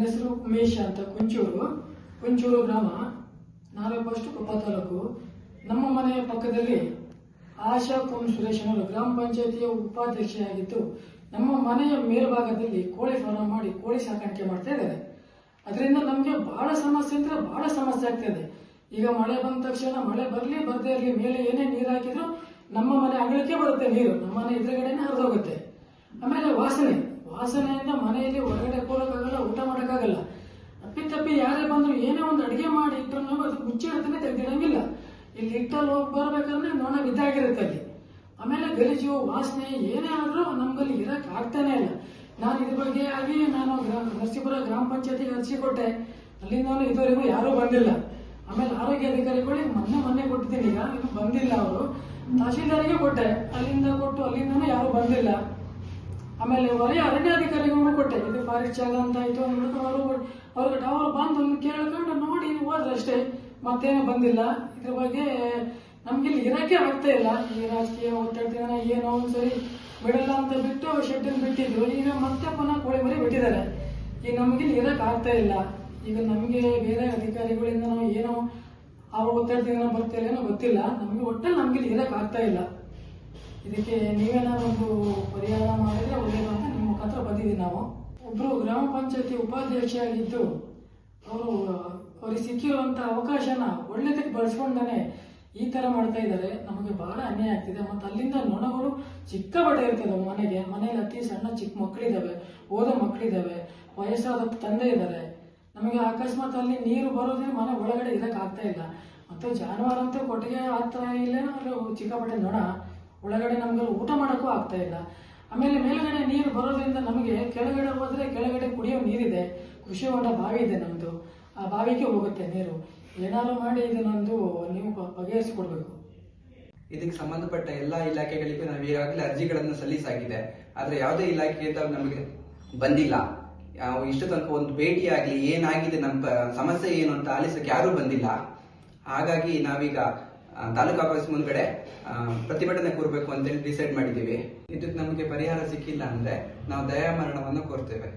ನನ್ನ ಹೆಸರು ಉಮೇಶ್ ಅಂತ ಕುಂಚೂರು. ಕುಂಚೂರು ಗ್ರಾಮ ನಾಲ್ಕು ಫಸ್ಟ್ ಕೊಪ್ಪ ತಾಲೂಕು. ನಮ್ಮ ಮನೆಯ ಪಕ್ಕದಲ್ಲಿ ಆಶಾ ಕೋಮ್ ಸುರೇಶ್ ಅವರು ಗ್ರಾಮ ಪಂಚಾಯತಿಯ ಉಪಾಧ್ಯಕ್ಷೆಯಾಗಿದ್ದು, ನಮ್ಮ ಮನೆಯ ಮೇಲ್ಭಾಗದಲ್ಲಿ ಕೋಳಿ ಫಾರಂ ಮಾಡಿ ಕೋಳಿ ಸಾಕಾಣಿಕೆ ಮಾಡ್ತಾ ಇದ್ದಾರೆ. ಅದರಿಂದ ನಮಗೆ ಬಹಳ ಸಮಸ್ಯೆ ಅಂದ್ರೆ ಬಹಳ ಸಮಸ್ಯೆ ಆಗ್ತಿದೆ. ಈಗ ಮಳೆ ಬಂದ ತಕ್ಷಣ ಮಳೆ ಬರಲಿ, ಬರದೇ ಇರಲಿ, ಮೇಲೆ ಏನೇ ನೀರು ಹಾಕಿದ್ರು ನಮ್ಮ ಮನೆ ಅಂಗಳಕ್ಕೆ ಬರುತ್ತೆ ನೀರು. ನಮ್ಮ ಮನೆ ಎದುರುಗಡೆನೆ ಹರಿದೋಗುತ್ತೆ. ಆಮೇಲೆ ವಾಸನೆ. ವಾಸನೆಯಿಂದ ಮನೆಯಲ್ಲಿ ಹೊರಗಡೆ ಏನೇ ಒಂದು ಅಡಿಗೆ ಮಾಡಿ ಇಟ್ಟರು ಅದು ಮುಚ್ಚಿ ಮುಚ್ಚಿಡ್ತಾನೆ ತೆಗ್ದಿಡಂಗಿಲ್ಲ ಇಲ್ಲಿ ಇಟ್ಟಲ್ಲಿ ಹೋಗಿ ಬರ್ಬೇಕಂದ್ರೆ ನೋಣ ಬಿದ್ದಾಗಿರುತ್ತೆ ಅಲ್ಲಿ. ಆಮೇಲೆ ಗಲೀಜು, ವಾಸನೆ, ಏನೇ ಆದ್ರೂ ನಮ್ಮಲ್ಲಿ ಇರಕ್ ಆಗ್ತಾನೆ ಇಲ್ಲ. ನಾನು ಇದ್ರ ಬಗ್ಗೆ ಆಗಿ ನಾನು ನರಸೀಪುರ ಗ್ರಾಮ ಪಂಚಾಯತಿಗೆ ಅರ್ಜಿ ಕೊಟ್ಟೆ. ಅಲ್ಲಿಂದ ಇದುವರೆಗೂ ಯಾರೂ ಬಂದಿಲ್ಲ. ಆಮೇಲೆ ಆರೋಗ್ಯ ಅಧಿಕಾರಿಗಳಿಗೆ ಮೊನ್ನೆ ಮೊನ್ನೆ ಕೊಟ್ಟಿದ್ದೀನಿ. ಈಗ ಇನ್ನು ಬಂದಿಲ್ಲ ಅವರು. ತಹಶೀಲ್ದಾರಿಗೆ ಕೊಟ್ಟೆ. ಅಲ್ಲಿಂದ ಕೊಟ್ಟು ಅಲ್ಲಿಂದನೂ ಯಾರು ಬಂದಿಲ್ಲ. ಆಮೇಲೆ ವಲಯ ಅರಣ್ಯಾಧಿಕಾರಿಗಳು ಕೊಟ್ಟೆ. ಇದು ಫಾರೆಸ್ಟ್ ಜಾಗ ಅಂತ ಆಯ್ತು ಅವರು ಅವ್ರಿಗೆ ಕೇಳ್ಕೊಂಡು ನೋಡಿ ಹೋದ್ರೆ ಅಷ್ಟೇ. ಮತ್ತೇನು ಬಂದಿಲ್ಲ. ಇದ್ರ ಬಗ್ಗೆ ನಮ್ಗೆ ಇಲ್ಲಿ ಇರಕ್ಕೆ ಆಗ್ತಾ ಇಲ್ಲ. ಈ ರಾಜಕೀಯ ಒತ್ತಡದಿಂದ ಏನೋ ಒಂದ್ಸರಿ ಬಿಡಲ್ಲ ಅಂತ ಬಿಟ್ಟು ಶೆಡ್ ಬಿಟ್ಟಿದ್ರು. ಈಗ ಮತ್ತೆ ಪುನಃ ಕೋಳಿ ಮರಿ ಬಿಟ್ಟಿದ್ದಾರೆ. ಈಗ ನಮ್ಗೆ ಇಲ್ಲಿ ಇರಕ್ ಆಗ್ತಾ ಇಲ್ಲ. ಈಗ ನಮಗೆ ಬೇರೆ ಅಧಿಕಾರಿಗಳಿಂದ ನಾವು ಏನೋ ಅವ್ರ ಒತ್ತಡದಿಂದ ಬರ್ತಾ ಏನೋ ಗೊತ್ತಿಲ್ಲ. ನಮ್ಗೆ ಒಟ್ಟಲ್ಲಿ ನಮ್ಗೆ ಇಲ್ಲಿ ಇರಕ್ ಆಗ್ತಾ ಇಲ್ಲ. ಇದಕ್ಕೆ ನೀವೇನಾದ್ರು ಒಂದು ಪರಿಹಾರ ಮಾಡಿದ್ರೆ ಒಳ್ಳೇದು ಅಂತ ನಿಮ್ಮ ಮುಖಾಂತರ ಬಂದಿದ್ದೀವಿ ನಾವು. ಒಬ್ರು ಗ್ರಾಮ ಪಂಚಾಯತಿ ಉಪಾಧ್ಯಕ್ಷರಾಗಿದ್ದು ಅವರು ಅವ್ರಿಗೆ ಸಿಕ್ಕಿರುವಂತ ಅವಕಾಶನ ಒಳ್ಳೇದಕ್ಕೆ ಬಳಸ್ಕೊಂಡಾನೆ ಈ ತರ ಮಾಡ್ತಾ ಇದ್ದಾರೆ. ನಮಗೆ ಬಹಳ ಅನ್ಯಾಯ ಆಗ್ತಿದೆ. ಮತ್ತೆ ಅಲ್ಲಿಂದ ನೊಣಗಳು ಚಿಕ್ಕ ಬಟ್ಟೆ ಇರ್ತದೆ ಮನೆಗೆ. ಮನೆಯಲ್ಲಿ ಅತಿ ಸಣ್ಣ ಚಿಕ್ಕ ಮಕ್ಕಳಿದ್ದಾವೆ ಓದೋ ಮಕ್ಕಳಿದ್ದಾವೆ ವಯಸ್ಸಾದ ತಂದೆ ಇದ್ದಾರೆ ನಮಗೆ ಅಕಸ್ಮಾತ್ ಅಲ್ಲಿ ನೀರು ಬರೋದೇ ಮನೆ ಒಳಗಡೆ ಆಗ್ತಾ ಇಲ್ಲ. ಮತ್ತೆ ಜಾನುವಾರು ಅಂತ ಕೊಟ್ಟಿಗೆ ಆಗ್ತಾ ಇಲ್ಲ ಚಿಕ್ಕ ಬಟ್ಟೆ ನೊಣ ಒಳಗಡೆ ನಮ್ಗೆ ಊಟ ಮಾಡೋಕ್ಕೂ ಆಗ್ತಾ ಇಲ್ಲ. ಆಮೇಲೆ ಮೇಲುಗಡೆ ನೀರು ಬರೋದ್ರಿಂದ ನಮಗೆ ಕೆಳಗಡೆ ಹೋದ್ರೆ ಕೆಳಗಡೆ ಕುಡಿಯೋ ನೀರಿದೆ. ಹೊಂಡ ಬಾವಿ ಇದೆ ನಮ್ದು. ಆ ಬಾವಿಗೆ ಹೋಗುತ್ತೆ ನೀರು. ಏನಾದ್ರು ಮಾಡಿ ಇದನ್ನೊಂದು ನೀವು ಬಗೆಹರಿಸಿಕೊಡ್ಬೇಕು. ಇದಕ್ಕೆ ಸಂಬಂಧಪಟ್ಟ ಎಲ್ಲಾ ಇಲಾಖೆಗಳಿಗೂ ನಾವು ಈಗಾಗಲೇ ಅರ್ಜಿಗಳನ್ನು ಸಲ್ಲಿಸಾಗಿದೆ. ಆದ್ರೆ ಯಾವುದೇ ಇಲಾಖೆಯಿಂದ ನಮಗೆ ಬಂದಿಲ್ಲ. ಇಷ್ಟು ತನಕ ಒಂದು ಭೇಟಿ ಆಗ್ಲಿ ಏನಾಗಿದೆ, ನಮ್ಮ ಸಮಸ್ಯೆ ಏನು ಅಂತ ಆಲಿಸಕ್ಕೆ ಯಾರೂ ಬಂದಿಲ್ಲ. ಹಾಗಾಗಿ ನಾವೀಗ ತಾಲೂಕ್ ಆಫೀಸ್ ಮುಂದ್ಗಡೆ ಪ್ರತಿಭಟನೆ ಕೂರಬೇಕು ಅಂತೇಳಿ ಡಿಸೈಡ್ ಮಾಡಿದ್ದೀವಿ. ಇದಕ್ಕೆ ನಮಗೆ ಪರಿಹಾರ ಸಿಕ್ಕಿಲ್ಲ ಅಂದ್ರೆ ನಾವು ದಯಾಮರಣವನ್ನು ಕೋರ್ತೇವೆ.